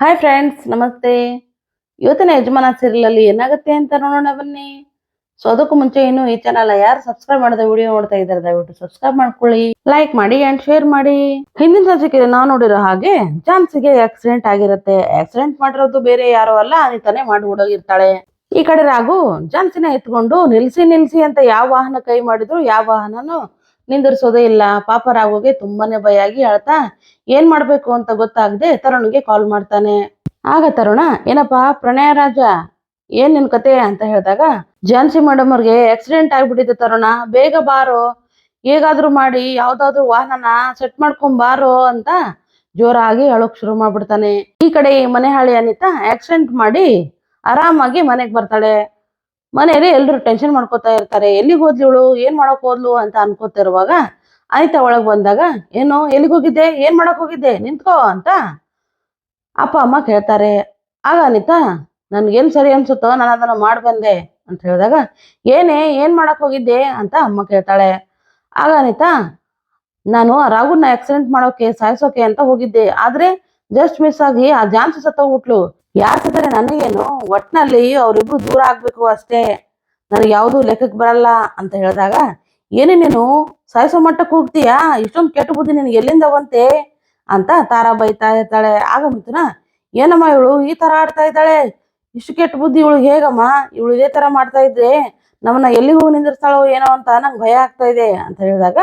Hi friends ನಮಸ್ತೆ. ಇವತ್ತಿನ ಯಜಮಾನ ಸೀರಿಯಲಲ್ಲಿ ಏನಾಗುತ್ತೆ ಅಂತ ನೋಡೋಣ ಬನ್ನಿ. ಸೊ ಅದಕ್ಕೂ ಮುಂಚೆ ಇನ್ನು ಈ ಚಾನಲ್ ಯಾರು ಸಬ್ಸ್ಕ್ರೈಬ್ ಮಾಡದ ವಿಡಿಯೋ ನೋಡ್ತಾ ಇದಾರೆ ದಯವಿಟ್ಟು ಸಬ್ಸ್ಕ್ರೈಬ್ ಮಾಡ್ಕೊಳ್ಳಿ. ಲೈಕ್ ಮಾಡಿ ಅಂಡ್ ಶೇರ್ ಮಾಡಿ. ಹಿಂದಿನ ಸಂಚಿಕೆ ನಾವು ನೋಡಿರೋ ಹಾಗೆ ಜಾನ್ಸಿಗೆ ಆಕ್ಸಿಡೆಂಟ್ ಆಗಿರುತ್ತೆ. ಆಕ್ಸಿಡೆಂಟ್ ಮಾಡಿರೋದು ಬೇರೆ ಯಾರೋ ಅಲ್ಲ, ಅನಿತಾನೆ ಮಾಡಿ ಓಡೋಗಿರ್ತಾಳೆ ಈ ಕಡೆ ರಾಗು ಜಾನ್ಸಿನ ಎತ್ಕೊಂಡು ನಿಲ್ಸಿ ನಿಲ್ಸಿ ಅಂತ ಯಾವ ವಾಹನ ಕೈ ಮಾಡಿದ್ರು, ಯಾವ ವಾಹನನು ನಿಂದಿರ್ಸೋದೇ ಇಲ್ಲ ಪಾಪ ತುಂಬಾನೇ ಭಯ ಆಗಿ ಹೇಳ್ತಾ ಏನ್ ಮಾಡ್ಬೇಕು ಅಂತ ಗೊತ್ತಾಗದೆ ತರುಣ್ಗೆ ಕಾಲ್ ಮಾಡ್ತಾನೆ. ಆಗ ತರುಣ, ಏನಪ್ಪಾ ಪ್ರಣಯ ರಾಜ ಏನ್ ನಿನ್ ಕತೆ ಅಂತ ಹೇಳಿದಾಗ, ಝಾನ್ಸಿ ಮೇಡಮ್ ಅವ್ರಿಗೆ ಆಕ್ಸಿಡೆಂಟ್ ಆಗ್ಬಿಟ್ಟಿದೆ ತರುಣ, ಬೇಗ ಬಾರೋ, ಹೇಗಾದ್ರೂ ಮಾಡಿ, ಯಾವ್ದಾದ್ರು ವಾಹನನ ಸೆಟ್ ಮಾಡ್ಕೊಂಡ್ ಬಾರೋ ಅಂತ ಜೋರಾಗಿ ಹೇಳೋಕ್ ಶುರು ಮಾಡ್ಬಿಡ್ತಾನೆ. ಈ ಕಡೆ ಮನೆ ಹಾಳಿ ಅನಿತಾ ಆಕ್ಸಿಡೆಂಟ್ ಮಾಡಿ ಆರಾಮಾಗಿ ಮನೆಗ್ ಬರ್ತಾಳೆ. ಮನೆಯಲ್ಲಿ ಎಲ್ರು ಟೆನ್ಷನ್ ಮಾಡ್ಕೋತಾ ಇರ್ತಾರೆ. ಎಲ್ಲಿಗೆ ಹೋದ್ಲಿವಳು ಏನ್ ಮಾಡಕ್ ಹೋದ್ಲು ಅಂತ ಅನ್ಕೋತಿರುವಾಗ ಅನಿತಾ ಒಳಗ್ ಬಂದಾಗ, ಏನು ಎಲ್ಲಿಗೆ ಹೋಗಿದ್ದೆ? ಏನ್ ಮಾಡಕ್ ಹೋಗಿದ್ದೆ? ನಿಂತ್ಕೋ ಅಂತ ಅಪ್ಪ, ಅಮ್ಮ ಕೇಳ್ತಾರೆ. ಆಗ ಅನಿತಾ, ನನ್ಗೇನ್ ಸರಿ ಅನ್ಸುತ್ತೋ? ನಾನು ಅದನ್ನ ಮಾಡ್ ಬಂದೆ ಅಂತ ಹೇಳಿದಾಗ, ಏನೇ, ಏನ್ ಮಾಡಕ್ ಹೋಗಿದ್ದೆ? ಅಂತ ಅಮ್ಮ ಕೇಳ್ತಾಳೆ. ಆಗ ಅನಿತಾ, ನಾನು ರಾಹುಲ್ನ ಆಕ್ಸಿಡೆಂಟ್ ಮಾಡೋಕೆ ಸಾಯಿಸೋಕೆ ಅಂತ ಹೋಗಿದ್ದೆ. ಆದ್ರೆ ಜಸ್ಟ್ ಮಿಸ್ ಆಗಿ ಆ ಜಾನ್ಸಿ ಸತ್ತೋಗ್ಬಿಟ್ಲು. ಯಾರ್ ಸತ್ತರೆ ನನಗೇನು? ಒಟ್ಟಿನಲ್ಲಿ ಅವರಿಬ್ರು ದೂರ ಆಗ್ಬೇಕು ಅಷ್ಟೇ. ನನಗೆ ಯಾವುದು ಲೆಕ್ಕಕ್ಕೆ ಬರಲ್ಲ ಅಂತ ಹೇಳಿದಾಗ, ಏನೇ ನೀನು ಸಾಯಿಸೋ ಮಟ್ಟಕ್ಕೆ ಹೋಗ್ತೀಯಾ? ಇಷ್ಟೊಂದು ಕೆಟ್ಟ ಬುದ್ಧಿ ನಿನಗೆ ಎಲ್ಲಿಂದ ಬಂತೆ? ಅಂತ ತಾರಾ ಬೈತಾ ಇರ್ತಾಳೆ. ಆಗ ಏನಮ್ಮ ಇವಳು ಈ ತರ ಆಡ್ತಾ ಇದ್ದಾಳೆ? ಇಷ್ಟು ಕೆಟ್ಟ ಬುದ್ಧಿ ಇವಳು ಹೇಗಮ್ಮ? ಇವಳು ಇದೇ ತರ ಮಾಡ್ತಾ ಇದ್ರೆ ನಮ್ಮನ್ನ ಎಲ್ಲಿ ಹೋಗಿ ನಿಂದಿರ್ತಾಳೋ ಏನೋ ಅಂತ ನಂಗೆ ಭಯ ಆಗ್ತಾ ಇದೆ ಅಂತ ಹೇಳಿದಾಗ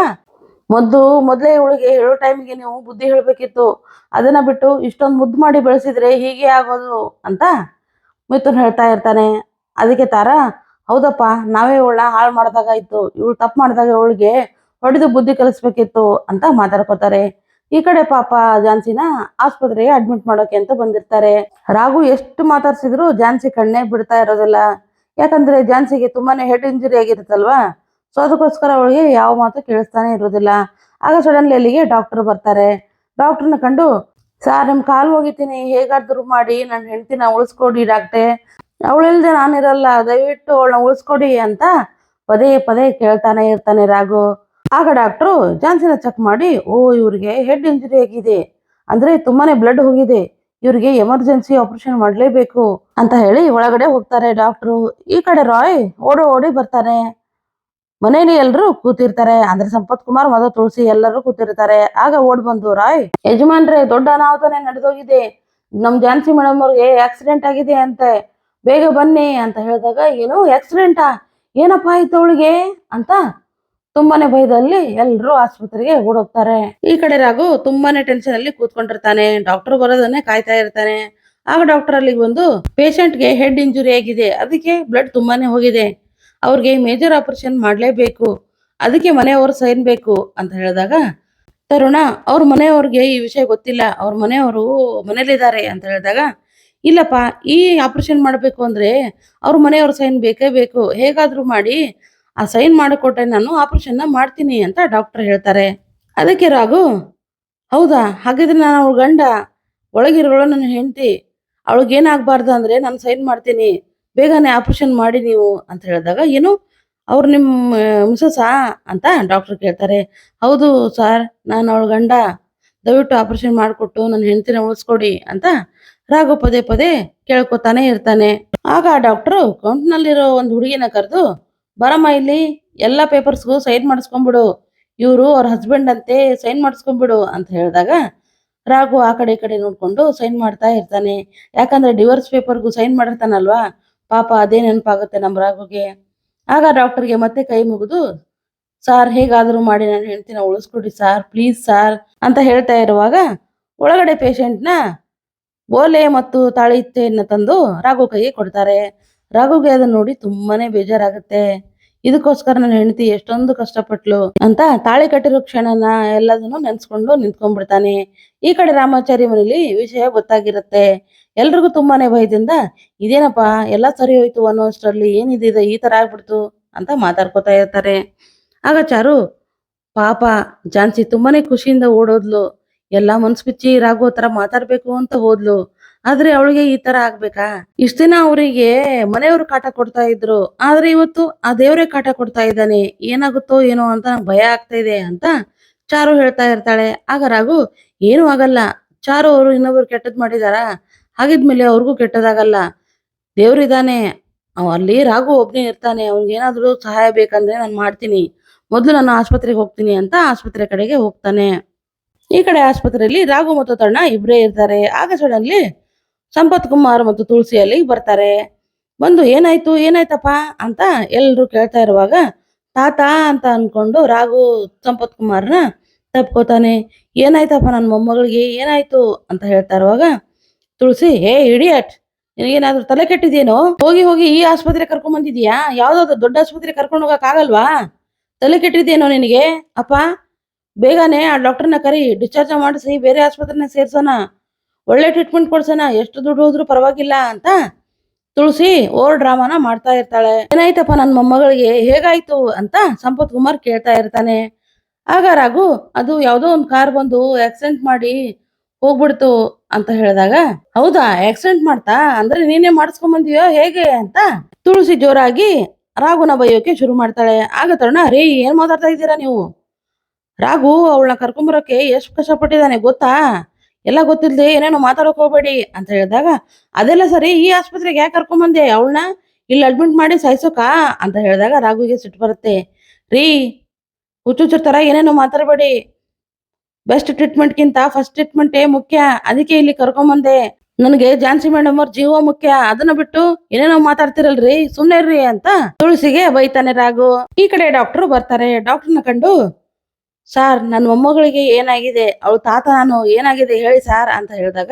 ಮೊದ್ಲು ಮೊದಲೇ ಇವಳಿಗೆ ಹೇಳೋ ಟೈಮ್ಗೆ ನೀವು ಬುದ್ಧಿ ಹೇಳ್ಬೇಕಿತ್ತು. ಅದನ್ನ ಬಿಟ್ಟು ಇಷ್ಟೊಂದು ಮುದ್ದು ಮಾಡಿ ಬೆಳೆಸಿದ್ರೆ ಹೀಗೆ ಆಗೋದು ಅಂತ ಮಿಥುನ್ ಹೇಳ್ತಾ ಇರ್ತಾನೆ. ಅದಕ್ಕೆ ತಾರ, ಹೌದಪ್ಪ, ನಾವೇ ಇವಳನ್ನ ಹಾಳು ಮಾಡ್ದಾಗಾಯ್ತು ಇವಳು ತಪ್ಪು ಮಾಡಿದಾಗ ಇವಳಿಗೆ ಹೊಡೆದು ಬುದ್ಧಿ ಕಲಿಸ್ಬೇಕಿತ್ತು ಅಂತ ಮಾತಾಡ್ಕೋತಾರೆ. ಈ ಕಡೆ ಪಾಪ ಝಾನ್ಸಿನ ಆಸ್ಪತ್ರೆಗೆ ಅಡ್ಮಿಟ್ ಮಾಡೋಕೆ ಅಂತ ಬಂದಿರ್ತಾರೆ. ರಾಘು ಎಷ್ಟು ಮಾತಾಡ್ಸಿದ್ರು ಝಾನ್ಸಿ ಕಣ್ಣೇ ಬಿಡ್ತಾ ಇರೋದಿಲ್ಲ. ಯಾಕಂದ್ರೆ ಝಾನ್ಸಿಗೆ ತುಂಬಾನೇ ಹೆಡ್ ಇಂಜುರಿ ಆಗಿರುತ್ತಲ್ವಾ? ಸೊ ಅದಕ್ಕೋಸ್ಕರ ಅವಳಿಗೆ ಯಾವ ಮಾತು ಕೇಳಿಸ್ತಾನೆ ಇರೋದಿಲ್ಲ ಆಗ ಸಡನ್ಲಿ ಅಲ್ಲಿಗೆ ಡಾಕ್ಟರ್ ಬರ್ತಾರೆ. ಡಾಕ್ಟರ್ನ ಕಂಡು ಸರ್ ನಿಮ್ ಕಾಲು ಹೋಗಿತೀನಿ ಹೇಗಾದ್ರೂ ಮಾಡಿ. ನನ್ನ ಹೆಂಡ್ತಿನ ಉಳಿಸ್ಕೊಡಿ ಡಾಕ್ಟ್ರೆ. ಅವಳಿಲ್ದೆ ನಾನಿರಲ್ಲ. ದಯವಿಟ್ಟು ಅವಳನ್ನ ಉಳಿಸ್ಕೊಡಿ ಅಂತ ಪದೇ ಪದೇ ಕೇಳ್ತಾನೆ ಇರ್ತಾನೆ ರಾಘು. ಆಗ ಡಾಕ್ಟ್ರು ಜಾನ್ಸಿನ ಚೆಕ್ ಮಾಡಿ, ಓ, ಇವ್ರಿಗೆ ಹೆಡ್ ಇಂಜುರಿ ಆಗಿದೆ. ಅಂದ್ರೆ ತುಂಬಾನೇ ಬ್ಲಡ್ ಹೋಗಿದೆ. ಇವ್ರಿಗೆ ಎಮರ್ಜೆನ್ಸಿ ಆಪರೇಷನ್ ಮಾಡಲೇಬೇಕು ಅಂತ ಹೇಳಿ ಒಳಗಡೆ ಹೋಗ್ತಾರೆ ಡಾಕ್ಟ್ರು ಈ ಕಡೆ ರಾಯ್ ಓಡೋ ಓಡಿ ಬರ್ತಾನೆ. ಮನೇಲಿ ಎಲ್ರು ಕೂತಿರ್ತಾರೆ, ಅಂದ್ರೆ ಸಂಪತ್ ಕುಮಾರ್ ಮದ ತುಳಸಿ ಎಲ್ಲರೂ ಕೂತಿರ್ತಾರೆ. ಆಗ ಓಡ್ ಬಂದು, ರಾಯ್, ಯಜಮಾನ್ರೆ, ದೊಡ್ಡ ಅನಾಹುತನೇ ನಡೆದೋಗಿದೆ. ನಮ್ ಜಾನ್ಸಿ ಮೇಡಮ್ ಅವ್ರಿಗೆ ಆಕ್ಸಿಡೆಂಟ್ ಆಗಿದೆ ಅಂತೆ. ಬೇಗ ಬನ್ನಿ, ಅಂತ ಹೇಳಿದಾಗ, ಏನು ಆಕ್ಸಿಡೆಂಟಾ ಏನಪ್ಪ ಆಯ್ತು ಅವಳಿಗೆ? ಅಂತ ತುಂಬಾನೇ ಭಯದಲ್ಲಿ ಎಲ್ರು ಆಸ್ಪತ್ರೆಗೆ ಓಡೋಗ್ತಾರೆ. ಈ ಕಡೆ ರಾಘು ತುಂಬಾನೇ ಟೆನ್ಷನ್ ಅಲ್ಲಿ ಕೂತ್ಕೊಂಡಿರ್ತಾನೆ. ಡಾಕ್ಟರ್ ಬರೋದನ್ನೇ ಕಾಯ್ತಾ ಇರ್ತಾನೆ. ಆಗ ಡಾಕ್ಟರ್ ಅಲ್ಲಿಗೆ ಬಂದು ಗೆ ಹೆಡ್ ಇಂಜುರಿ ಆಗಿದೆ. ಅದಕ್ಕೆ ಬ್ಲಡ್ ತುಂಬಾನೇ ಹೋಗಿದೆ. ಅವ್ರಿಗೆ ಮೇಜರ್ ಆಪರೇಷನ್ ಮಾಡಲೇಬೇಕು, ಅದಕ್ಕೆ ಮನೆಯವರು ಸೈನ್ ಬೇಕು ಅಂತ ಹೇಳಿದಾಗ, ತರುಣ, ಅವ್ರ ಮನೆಯವ್ರಿಗೆ ಈ ವಿಷಯ ಗೊತ್ತಿಲ್ಲ, ಅವ್ರ ಮನೆಯವರು ಮನೇಲಿದ್ದಾರೆ ಅಂತ ಹೇಳಿದಾಗ, ಇಲ್ಲಪ್ಪ, ಈ ಆಪರೇಷನ್ ಮಾಡಬೇಕು ಅಂದರೆ ಅವ್ರ ಮನೆಯವ್ರ ಸೈನ್ ಬೇಕೇ ಬೇಕು, ಹೇಗಾದರೂ ಮಾಡಿ ಆ ಸೈನ್ ಮಾಡಿಕೊಟ್ಟೆ ನಾನು ಆಪರೇಷನ್ನ ಮಾಡ್ತೀನಿ ಅಂತ ಡಾಕ್ಟರ್ ಹೇಳ್ತಾರೆ. ಅದಕ್ಕೆ ರಾಘು, ಹೌದಾ, ಹಾಗಿದ್ರೆ ನಾನು ಅವ್ಳ ಗಂಡ, ಒಳಗಿರೋಳು ನನ್ನ ಹೆಂಡತಿ ಅವಳಿಗೇನಾಗಬಾರ್ದು ಅಂದರೆ ನಾನು ಸೈನ್ ಮಾಡ್ತೀನಿ ಬೇಗನೆ ಆಪರೇಷನ್ ಮಾಡಿ ನೀವು ಅಂತ ಹೇಳಿದಾಗ, ಏನು ಅವ್ರು ನಿಮ್ಮ ಮಿಸಸ್ಸಾ ಅಂತ ಡಾಕ್ಟರ್ ಕೇಳ್ತಾರೆ. ಹೌದು ಸರ್ ನಾನು ಅವಳ ಗಂಡ. ದಯವಿಟ್ಟು ಆಪರೇಷನ್ ಮಾಡಿಕೊಟ್ಟು ನನ್ನ ಹೆಂಡತಿನ ಉಳಿಸ್ಕೊಡಿ ಅಂತ ರಾಘು ಪದೇ ಪದೇ ಕೇಳ್ಕೊತಾನೆ ಇರ್ತಾನೆ. ಆಗ ಆ ಡಾಕ್ಟ್ರು ಕೌಂಟ್ನಲ್ಲಿರೋ ಒಂದು ಹುಡುಗಿನ ಕರೆದು, ಬರಮ್ಮ ಇಲ್ಲಿ, ಎಲ್ಲ ಪೇಪರ್ಸ್ಗೂ ಸೈನ್ ಮಾಡಿಸ್ಕೊಂಬಿಡು ಇವರು ಅವ್ರ ಹಸ್ಬೆಂಡ್ ಅಂತೆ ಸೈನ್ ಮಾಡಿಸ್ಕೊಂಬಿಡು ಅಂತ ಹೇಳಿದಾಗ ರಾಘು ಆ ಕಡೆ ಈ ಕಡೆ ನೋಡ್ಕೊಂಡು ಸೈನ್ ಮಾಡ್ತಾ ಇರ್ತಾನೆ. ಯಾಕಂದ್ರೆ ಡಿವೋರ್ಸ್ ಪೇಪರ್ಗೂ ಸೈನ್ ಮಾಡಿರ್ತಾನಲ್ವಾ? ಪಾಪ ಅದೇ ನೆನಪಾಗುತ್ತೆ ನಮ್ಮ ರಾಘುಗೆ. ಆಗ ಡಾಕ್ಟರ್ಗೆ ಮತ್ತೆ ಕೈ ಮುಗಿದು, ಸಾರ್, ಹೇಗಾದರೂ ಮಾಡಿ ನಾನು ಹೆಂಡ್ತಿನ ಉಳಿಸ್ಕೊಡಿ ಸಾರ್ ಪ್ಲೀಸ್ ಸಾರ್, ಅಂತ ಹೇಳ್ತಾ ಇರುವಾಗ ಒಳಗಡೆ ಪೇಷಂಟ್ನ ಓಲೆ ಮತ್ತು ತಾಳಿತ್ತೆಯನ್ನು ತಂದು ರಾಘು ಕೈಗೆ ಕೊಡ್ತಾರೆ. ರಾಘುಗೆ ಅದನ್ನ ನೋಡಿ ತುಂಬಾನೇ ಬೇಜಾರಾಗುತ್ತೆ. ಇದಕ್ಕೋಸ್ಕರ ನನ್ನ ಹೆಂಡತಿ ಎಷ್ಟೊಂದು ಕಷ್ಟಪಟ್ಲು ಅಂತ ತಾಳಿ ಕಟ್ಟಿರೋ ಕ್ಷಣನ ಎಲ್ಲದನ್ನು ನೆನ್ಸ್ಕೊಂಡು ನಿಂತ್ಕೊಂಡ್ಬಿಡ್ತಾನೆ. ಈ ಕಡೆ ರಾಮಾಚಾರಿ ಮನೇಲಿ ವಿಷಯ ಗೊತ್ತಾಗಿರುತ್ತೆ. ಎಲ್ರಿಗೂ ತುಂಬಾನೇ ಭಯದಿಂದ ಇದೇನಪ್ಪ ಎಲ್ಲ ಸರಿ ಹೋಯ್ತು ಅನ್ನೋಷ್ಟರಲ್ಲಿ ಏನಿದೆ ಈ ತರ ಆಗ್ಬಿಡ್ತು ಅಂತ ಮಾತಾಡ್ಕೊತಾ ಇರ್ತಾರೆ. ಆಗ ಚಾರು ಪಾಪ ಜಾನ್ಸಿ ತುಂಬಾನೇ ಖುಷಿಯಿಂದ ಓಡೋದ್ಲು. ಎಲ್ಲ ಮನ್ಸು ಬಿಚ್ಚಿ ರಾಘು ತರ ಮಾತಾಡ್ಬೇಕು ಅಂತ ಹೋದ್ಲು. ಆದ್ರೆ ಅವಳಿಗೆ ಈ ತರ ಆಗ್ಬೇಕಾ? ಇಷ್ಟ ದಿನ ಅವರಿಗೆ ಮನೆಯವರು ಕಾಟ ಕೊಡ್ತಾ ಇದ್ರು. ಆದ್ರೆ ಇವತ್ತು ಆ ದೇವರೇ ಕಾಟ ಕೊಡ್ತಾ ಇದ್ದಾನೆ. ಏನಾಗುತ್ತೋ ಏನೋ ಅಂತ ಭಯ ಆಗ್ತಾ ಇದೆ ಅಂತ ಚಾರು ಹೇಳ್ತಾ ಇರ್ತಾಳೆ. ಆಗ ರಾಘು, ಏನೂ ಆಗಲ್ಲ. ಚಾರು ಅವರು ಇನ್ನೊಬ್ರು ಕೆಟ್ಟದ್ ಮಾಡಿದಾರ? ಹಾಗಿದ್ಮೇಲೆ ಅವ್ರಿಗೂ ಕೆಟ್ಟದಾಗಲ್ಲ. ದೇವ್ರಿದ್ದಾನೆ ಅವ್ ಅಲ್ಲಿ ರಾಘು ಒಬ್ನೇ ಇರ್ತಾನೆ. ಏನಾದ್ರು ಸಹಾಯ ಬೇಕಂದ್ರೆ ನಾನು ಮಾಡ್ತೀನಿ. ಮೊದಲು ನಾನು ಆಸ್ಪತ್ರೆಗೆ ಹೋಗ್ತೀನಿ ಅಂತ ಆಸ್ಪತ್ರೆ ಕಡೆಗೆ ಹೋಗ್ತಾನೆ. ಈ ಕಡೆ ಆಸ್ಪತ್ರೆಯಲ್ಲಿ ರಾಘು ಮತ್ತು ತಣ್ಣ ಇಬ್ಬರೇ ಇರ್ತಾರೆ. ಆಗ ಸಡನ್ಲಿ ಸಂಪತ್ ಕುಮಾರ್ ಮತ್ತು ತುಳಸಿ ಅಲ್ಲಿಗೆ ಬರ್ತಾರೆ. ಬಂದು, ಏನಾಯ್ತು? ಏನಾಯ್ತಪ್ಪ? ಅಂತ ಎಲ್ಲರೂ ಕೇಳ್ತಾ ಇರುವಾಗ, ತಾತ ಅಂತ ಅನ್ಕೊಂಡು ರಾಘು ಸಂಪತ್ ಕುಮಾರ್ನ ತಪ್ಕೋತಾನೆ. ಏನಾಯ್ತಪ್ಪ ನನ್ನ ಮೊಮ್ಮಗಳಿಗೆ? ಏನಾಯ್ತು? ಅಂತ ಹೇಳ್ತಾ ಇರುವಾಗ ತುಳಸಿ, ಹೇ, ಇಡಿಯಟ್, ನಿನಗೇನಾದ್ರೂ ತಲೆ ಕೆಟ್ಟಿದೇನೋ ಹೋಗಿ ಹೋಗಿ ಈ ಆಸ್ಪತ್ರೆ ಕರ್ಕೊಂಡ್ ಬಂದಿದ್ಯಾ ಯಾವ್ದಾದ್ರು ದೊಡ್ಡ ಆಸ್ಪತ್ರೆ ಕರ್ಕೊಂಡು ಹೋಗಕ್ ಆಗಲ್ವಾ? ತಲೆ ಕೆಟ್ಟಿದೇನೋ ನಿನಗೆ? ಅಪ್ಪ, ಬೇಗನೆ ಆ ಡಾಕ್ಟರ್ನ ಕರಿ, ಡಿಸ್ಚಾರ್ಜ್ ಮಾಡಿಸಿ, ಬೇರೆ ಆಸ್ಪತ್ರೆನ ಸೇರ್ಸೋಣ. ಒಳ್ಳೆ ಟ್ರೀಟ್ಮೆಂಟ್ ಕೊಡ್ಸೋಣ, ಎಷ್ಟು ದುಡ್ಡು ಹೋದ್ರೂ ಪರವಾಗಿಲ್ಲ ಅಂತ ತುಳಸಿ ಓವರ್ ಡ್ರಾಮಾನ ಮಾಡ್ತಾ ಇರ್ತಾಳೆ. ಏನಾಯ್ತಪ್ಪ ನನ್ನ ಮೊಮ್ಮಗಳಿಗೆ? ಹೇಗಾಯ್ತು? ಅಂತ ಸಂಪತ್ ಕುಮಾರ್ ಕೇಳ್ತಾ ಇರ್ತಾನೆ. ಆಗ ರಾಘು, ಅದು ಯಾವುದೋ ಒಂದು ಕಾರ್ ಬಂದು ಆಕ್ಸಿಡೆಂಟ್ ಮಾಡಿ ಹೋಗ್ಬಿಡ್ತು ಅಂತ ಹೇಳಿದಾಗ, ಹೌದಾ ಆಕ್ಸಿಡೆಂಟ್ ಮಾಡ್ತಾ? ಅಂದ್ರೆ ನೀನೇ ಮಾಡಿಸ್ಕೊಂಡ್ ಬಂದಿಯೋ ಹೇಗೆ ಅಂತ? ತುಳಸಿ ಜೋರಾಗಿ ರಾಘುನ ಬೈಯೋಕೆ ಶುರು ಮಾಡ್ತಾಳೆ. ಆಗ ತರುಣ, ರೀ, ಏನ್ ಮಾತಾಡ್ತಾ ಇದ್ದೀರಾ ನೀವು? ರಾಘು ಅವಳನ್ನ ಕರ್ಕೊಂಬರೋಕೆ ಎಷ್ಟು ಕಷ್ಟಪಟ್ಟಿದ್ದಾನೆ, ಗೊತ್ತಾ? ಎಲ್ಲ ಗೊತ್ತಿಲ್ಲದೆ ಏನೇನೋ ಮಾತಾಡೋಕೆ ಹೋಗ್ಬೇಡಿ, ಅಂತ ಹೇಳಿದಾಗ, ಅದೆಲ್ಲ ಸರಿ, ಈ ಆಸ್ಪತ್ರೆಗೆ ಯಾಕೆ ಕರ್ಕೊಂಬಂದೆ, ಅವಳನ್ನ? ಇಲ್ಲಿ ಅಡ್ಮಿಟ್ ಮಾಡಿ ಸಾಯ್ಸೋಕಾ? ಅಂತ ಹೇಳಿದಾಗ ರಾಘುಗೆ ಸಿಟ್ಟು ಬರುತ್ತೆ. ರೀ, ಹುಚ್ಚುಚ್ಚರ ತರ ಏನೇನೋ ಮಾತಾಡಬೇಡಿ ಬೆಸ್ಟ್ ಟ್ರೀಟ್ಮೆಂಟ್ಗಿಂತ ಫಸ್ಟ್ ಟ್ರೀಟ್ಮೆಂಟೇ ಮುಖ್ಯ. ಅದಕ್ಕೆ ಇಲ್ಲಿ ಕರ್ಕೊಂಬಂದೆ. ನನಗೆ ಝಾನ್ಸಿ ಮೇಡಮ್ ಅವ್ರ ಜೀವ ಮುಖ್ಯ. ಅದನ್ನ ಬಿಟ್ಟು ಏನೇನೋ ಮಾತಾಡ್ತಿರಲ್ರಿ? ಸುಮ್ನೆ ಇರ್ರಿ ಅಂತ ತುಳಸಿಗೆ ಬೈತಾನೆ ರಾಗು ಈ ಕಡೆ ಡಾಕ್ಟರ್ ಬರ್ತಾರೆ. ಡಾಕ್ಟರ್ನ ಕಂಡು, ಸಾರ್ ನನ್ನ ಮೊಮ್ಮಗಳಿಗೆ ಏನಾಗಿದೆ? ಅವಳು ತಾತ ನಾನು ಏನಾಗಿದೆ ಹೇಳಿ ಸಾರ್ ಅಂತ ಹೇಳಿದಾಗ,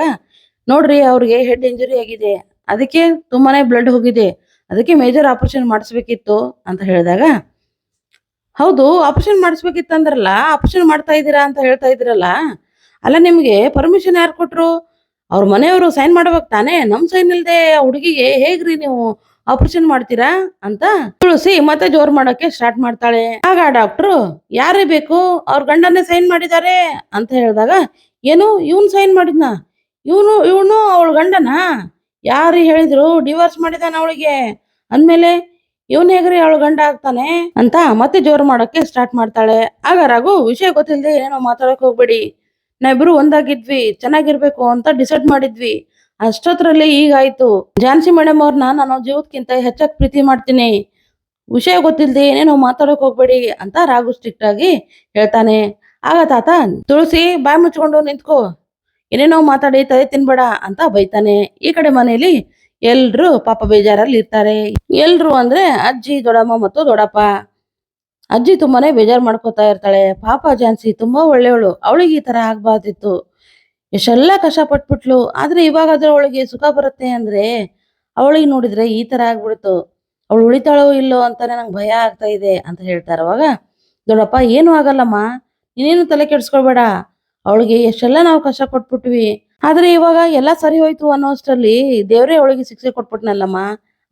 ನೋಡ್ರಿ, ಅವ್ರಿಗೆ ಹೆಡ್ ಇಂಜುರಿ ಆಗಿದೆ. ಅದಕ್ಕೆ ತುಂಬಾನೇ ಬ್ಲಡ್ ಹೋಗಿದೆ. ಅದಕ್ಕೆ ಮೇಜರ್ ಆಪರೇಷನ್ ಮಾಡಿಸ್ಬೇಕಿತ್ತು ಅಂತ ಹೇಳಿದಾಗ ಹೌದು ಆಪರೇಷನ್ ಮಾಡಿಸ್ಬೇಕಿತ್ತಂದ್ರಲ್ಲ ಆಪರೇಷನ್ ಮಾಡ್ತಾ ಇದ್ದೀರಾ ಅಂತ ಹೇಳ್ತಾ ಇದ್ದೀರಲ್ಲ ಅಲ್ಲ ನಿಮಗೆ ಪರ್ಮಿಷನ್ ಯಾರು ಕೊಟ್ರು? ಅವ್ರ ಮನೆಯವರು ಸೈನ್ ಮಾಡ್ಬೇಕು ತಾನೇ, ನಮ್ ಸೈನ್ ಇಲ್ಲದೆ ಹುಡುಗಿಗೆ ಹೇಗ್ರಿ ನೀವು ಆಪರೇಷನ್ ಮಾಡ್ತೀರಾ ಅಂತ ತುಳಸಿ ಮತ್ತೆ ಜೋರ್ ಮಾಡೋಕೆ ಸ್ಟಾರ್ಟ್ ಮಾಡ್ತಾಳೆ. ಆಗ ಡಾಕ್ಟ್ರು ಯಾರೇ ಬೇಕು ಅವ್ರ ಗಂಡನೇ ಸೈನ್ ಮಾಡಿದ್ದಾರೆ ಅಂತ ಹೇಳಿದಾಗ, ಏನು ಇವನು ಸೈನ್ ಮಾಡಿದ್ನ? ಇವನು ಇವನು ಅವಳ ಗಂಡನ? ಯಾರು ಹೇಳಿದ್ರು ಡಿವೋರ್ಸ್ ಮಾಡಿದಾನ ಅವಳಿಗೆ? ಅಂದ್ಮೇಲೆ ಇವನ್ ಹೇಗ್ರಿ ಅವಳ ಗಂಡ ಆಗ್ತಾನೆ ಅಂತ ಮತ್ತೆ ಜೋರ್ ಮಾಡೋಕೆ ಸ್ಟಾರ್ಟ್ ಮಾಡ್ತಾಳೆ. ಆಗ ರಘು, ವಿಷಯ ಗೊತ್ತಿಲ್ಲದೆ ಏನೋ ಮಾತಾಡಕ್ ಹೋಗ್ಬೇಡಿ. ನಾವಿಬ್ರು ಒಂದಾಗಿದ್ವಿ, ಚೆನ್ನಾಗಿರ್ಬೇಕು ಅಂತ ಡಿಸೈಡ್ ಮಾಡಿದ್ವಿ. ಅಷ್ಟೊತ್ರಲ್ಲಿ ಈಗಾಯ್ತು ಝಾನ್ಸಿ ಮೇಡಮ್ ಅವ್ರನ್ನ ನಾನು ಜೀವಕ್ಕಿಂತ ಹೆಚ್ಚಾಗಿ ಪ್ರೀತಿ ಮಾಡ್ತೀನಿ. ವಿಷಯ ಗೊತ್ತಿಲ್ಲದೆ ಏನೇನೋ ಮಾತಾಡಕ್ ಹೋಗ್ಬೇಡಿ ಅಂತ ರಾಘು ಸ್ಟ್ರಿಕ್ಟ್ ಆಗಿ ಹೇಳ್ತಾನೆ. ಆಗ ತಾತ, ತುಳಸಿ, ಬಾಯಿ ಮುಚ್ಕೊಂಡು ನಿಂತ್ಕೋ. ಏನೇನೋ ಮಾತಾಡಿ, ತಲೆ ತಿನ್ಬೇಡ ಅಂತ ಬೈತಾನೆ. ಈ ಕಡೆ ಮನೆಯಲ್ಲಿ ಎಲ್ರು ಪಾಪ ಬೇಜಾರಲ್ಲಿ ಇರ್ತಾರೆ. ಎಲ್ರು ಅಂದ್ರೆ ಅಜ್ಜಿ, ದೊಡ್ಡಮ್ಮ ಮತ್ತು ದೊಡ್ಡಪ್ಪ. ಅಜ್ಜಿ ತುಂಬಾನೇ ಬೇಜಾರು ಮಾಡ್ಕೋತಾ ಇರ್ತಾಳೆ. ಪಾಪ ಜಾನ್ಸಿ ತುಂಬಾ ಒಳ್ಳೆಯವಳು. ಅವಳಿಗೆ ಈ ತರ ಆಗ್ಬಾರ್ದಿತ್ತು. ಎಷ್ಟೆಲ್ಲ ಕಷ್ಟ ಪಟ್ಬಿಟ್ಲು ಆದ್ರೆ ಇವಾಗ ಅದ್ರ ಅವಳಿಗೆ ಸುಖ ಬರುತ್ತೆ ಅಂದ್ರೆ ಅವಳಿಗೆ ನೋಡಿದ್ರೆ ಈ ತರ ಆಗ್ಬಿಡ್ತು. ಅವಳು ಉಳಿತಾಳೋ ಇಲ್ಲೋ ಅಂತಾನೆ ನಂಗೆ ಭಯ ಆಗ್ತಾ ಇದೆ ಅಂತ ಹೇಳ್ತಾರೆ ಅವಾಗ ದೊಡ್ಡಪ್ಪ, ಏನು ಆಗಲ್ಲಮ್ಮ. ನೀನೇನು ತಲೆ ಕೆಡ್ಸ್ಕೊಳ್ಬೇಡ. ಅವಳಿಗೆ ಎಷ್ಟೆಲ್ಲ ನಾವು ಕಷ್ಟ ಕೊಟ್ಬಿಟ್ವಿ ಆದ್ರೆ ಇವಾಗ ಎಲ್ಲ ಸರಿ ಹೋಯ್ತು ಅನ್ನೋ ಅಷ್ಟರಲ್ಲಿ ದೇವರೇ ಅವಳಿಗೆ ಶಿಕ್ಷೆ ಕೊಟ್ಬಿಟ್ನಲ್ಲಮ್ಮ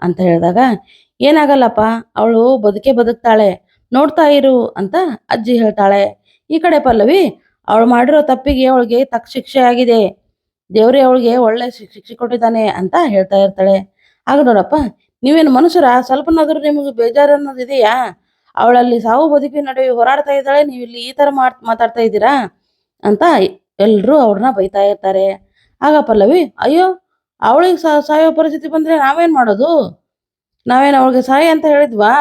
ಅಂತ ಹೇಳಿದಾಗ, ಏನಾಗಲ್ಲಪ್ಪ, ಅವಳು ಬದುಕೆ ಬದುಕ್ತಾಳೆ, ನೋಡ್ತಾ ಇರು ಅಂತ ಅಜ್ಜಿ ಹೇಳ್ತಾಳೆ. ಈ ಕಡೆ ಪಲ್ಲವಿ, ಅವಳು ಮಾಡಿರೋ ತಪ್ಪಿಗೆ ಅವಳಿಗೆ ತಕ್ಕ ಶಿಕ್ಷೆ ಆಗಿದೆ. ದೇವ್ರೇ ಅವಳಿಗೆ ಒಳ್ಳೆ ಶಿಕ್ಷೆ ಕೊಟ್ಟಿದ್ದಾನೆ ಅಂತ ಹೇಳ್ತಾ ಇರ್ತಾಳೆ. ಆಗ ನೋಡಪ್ಪ, ನೀವೇನು ಮನುಷ್ಯರ? ಸ್ವಲ್ಪನಾದ್ರೂ ನಿಮಗೆ ಬೇಜಾರು ಅನ್ನೋದಿದೆಯಾ ಅವಳಲ್ಲಿ ಸಾವು ಬದುಕಿ ನಡುವೆ ಹೋರಾಡ್ತಾ ಇದ್ದಾಳೆ ನೀವು ಇಲ್ಲಿ ಈ ತರ ಮಾತಾಡ್ತಾ ಇದ್ದೀರಾ? ಅಂತ ಎಲ್ರು ಅವ್ರನ್ನ ಬೈತಾ ಇರ್ತಾರೆ. ಆಗ ಪಲ್ಲವಿ, ಅಯ್ಯೋ, ಅವಳಿಗೆ ಸಾಯೋ ಪರಿಸ್ಥಿತಿ ಬಂದ್ರೆ ನಾವೇನ್ ಮಾಡೋದು? ನಾವೇನ್ ಅವಳಿಗೆ ಸಾಯಿ ಅಂತ ಹೇಳಿದ್ವಾ?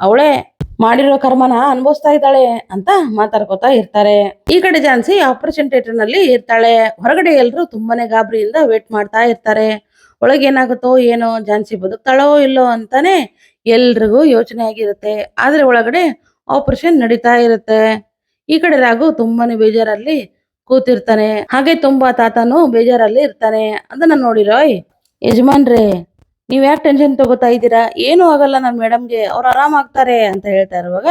ಅವಳೇ ಮಾಡಿರೋ ಕರ್ಮನ ಅನುಭವಿಸ್ತಾ ಇದ್ದಾಳೆ ಅಂತ ಮಾತಾಡ್ಕೋತಾ ಇರ್ತಾರೆ. ಈ ಕಡೆ ಜಾನ್ಸಿ ಆಪರೇಷನ್ ಥಿಯೇಟರ್ನಲ್ಲಿ ಇರ್ತಾಳೆ. ಹೊರಗಡೆ ಎಲ್ರು ತುಂಬಾನೇ ಗಾಬರಿಯಿಂದ ವೇಟ್ ಮಾಡ್ತಾ ಇರ್ತಾರೆ. ಒಳಗೆ ಏನಾಗುತ್ತೋ ಏನೋ, ಜಾನ್ಸಿ ಬದುಕ್ತಾಳೋ ಇಲ್ಲೋ ಅಂತಾನೆ ಎಲ್ರಿಗೂ ಯೋಚನೆ ಆಗಿರುತ್ತೆ. ಆದ್ರೆ ಒಳಗಡೆ ಆಪರೇಷನ್ ನಡೀತಾ ಇರುತ್ತೆ. ಈ ಕಡೆ ರಾಘು ತುಂಬಾನೇ ಬೇಜಾರಲ್ಲಿ ಕೂತಿರ್ತಾನೆ. ಹಾಗೆ ತುಂಬಾ ತಾತನು ಬೇಜಾರಲ್ಲಿ ಇರ್ತಾನೆ. ಅದನ್ನ ನೋಡಿರೋಯ್ ಯಜಮಾನ್ರೇ, ನೀವ್ ಯಾಕೆ ಟೆನ್ಷನ್ ತಗೋತಾ ಇದ್ದೀರಾ? ಏನೂ ಆಗಲ್ಲ ನನ್ನ ಮೇಡಮ್ಗೆ, ಅವ್ರು ಆರಾಮಾಗ್ತಾರೆ ಅಂತ ಹೇಳ್ತಾ ಇರುವಾಗ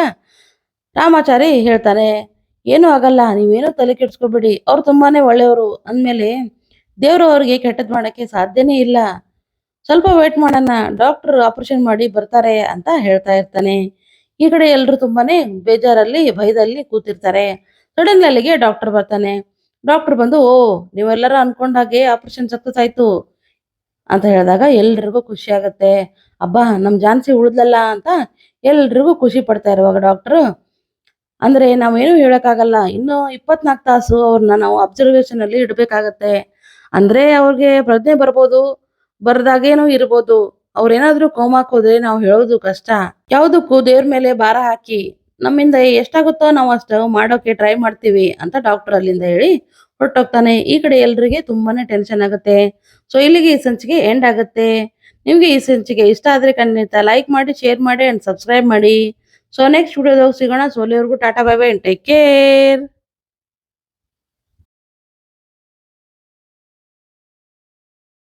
ರಾಮಾಚಾರಿ ಹೇಳ್ತಾನೆ, ಏನೂ ಆಗಲ್ಲ, ನೀವೇನು ತಲೆ ಕೆಡ್ಸ್ಕೊಬೇಡಿ. ಅವ್ರು ತುಂಬಾನೇ ಒಳ್ಳೆಯವರು. ಅಂದ್ಮೇಲೆ ದೇವ್ರು ಅವ್ರಿಗೆ ಕೆಟ್ಟದ್ ಮಾಡಕ್ಕೆ ಸಾಧ್ಯನೇ ಇಲ್ಲ. ಸ್ವಲ್ಪ ವೇಟ್ ಮಾಡೋಣ ಡಾಕ್ಟರ್ ಆಪರೇಷನ್ ಮಾಡಿ ಬರ್ತಾರೆ ಅಂತ ಹೇಳ್ತಾ ಇರ್ತಾನೆ. ಈ ಕಡೆ ಎಲ್ಲರೂ ತುಂಬಾನೇ ಬೇಜಾರಲ್ಲಿ, ಭಯದಲ್ಲಿ ಕೂತಿರ್ತಾರೆ. ಸಡನ್ ಅಲ್ಲಿಗೆ ಡಾಕ್ಟರ್ ಬರ್ತಾನೆ. ಡಾಕ್ಟರ್ ಬಂದು, ಓ, ನೀವೆಲ್ಲರೂ ಅನ್ಕೊಂಡ ಹಾಗೆ ಆಪರೇಷನ್ ಸಕ್ಸಸ್ ಆಯ್ತು ಅಂತ ಹೇಳಿದಾಗ ಎಲ್ರಿಗೂ ಖುಷಿ ಆಗುತ್ತೆ. ಅಬ್ಬಾ, ನಮ್ ಜಾನ್ಸಿ ಉಳಿದ್ಲಲ್ಲ ಅಂತ ಎಲ್ರಿಗೂ ಖುಷಿ ಪಡ್ತಾ ಇರುವಾಗ ಡಾಕ್ಟರ್ ಅಂದ್ರೆ ನಾವೇನು ಹೇಳಕ್ಕಾಗಲ್ಲ. ಇನ್ನು ಇಪ್ಪತ್ನಾಲ್ಕು ತಾಸು ಅವ್ರನ್ನ ನಾವು ಅಬ್ಸರ್ವೇಷನ್ ಅಲ್ಲಿ ಇಡಬೇಕಾಗತ್ತೆ. ಅಂದ್ರೆ ಅವ್ರಿಗೆ ಪ್ರಜ್ಞೆ ಬರ್ಬೋದು, ಬರ್ದಾಗೇನೋ ಇರ್ಬೋದು. ಅವ್ರೇನಾದ್ರೂ ಕೋಮಾಕ್ ಹೋದ್ರೆ ನಾವು ಹೇಳೋದು ಕಷ್ಟ. ಯಾವುದಕ್ಕೂ ದೇವ್ರ ಮೇಲೆ ಭಾರ ಹಾಕಿ. ನಮ್ಮಿಂದ ಎಷ್ಟಾಗುತ್ತೋ ನಾವು ಅಷ್ಟು ಮಾಡೋಕೆ ಟ್ರೈ ಮಾಡ್ತೀವಿ ಅಂತ ಡಾಕ್ಟರ್ ಅಲ್ಲಿಂದ ಹೇಳಿ ಹೊರಟೋಗ್ತಾನೆ. ಈ ಕಡೆ ಎಲ್ರಿಗೆ ತುಂಬಾನೇ ಟೆನ್ಷನ್ ಆಗುತ್ತೆ. ಸೊ ಇಲ್ಲಿಗೆ ಈ ಸಂಚಿಕೆ ಎಂಡ್ ಆಗುತ್ತೆ. ನಿಮಗೆ ಈ ಸಂಚಿಕೆ ಇಷ್ಟ ಆದ್ರೆ ಖಂಡಿತ ಲೈಕ್ ಮಾಡಿ ಶೇರ್ ಮಾಡಿ ಅಂಡ್ ಸಬ್ಸ್ಕ್ರೈಬ್ ಮಾಡಿ. ಸೊ ನೆಕ್ಸ್ಟ್ ವಿಡಿಯೋದಾಗ ಸಿಗೋಣ. ಸೋಲಿಯವ್ರಿಗೂ tata bye bye take care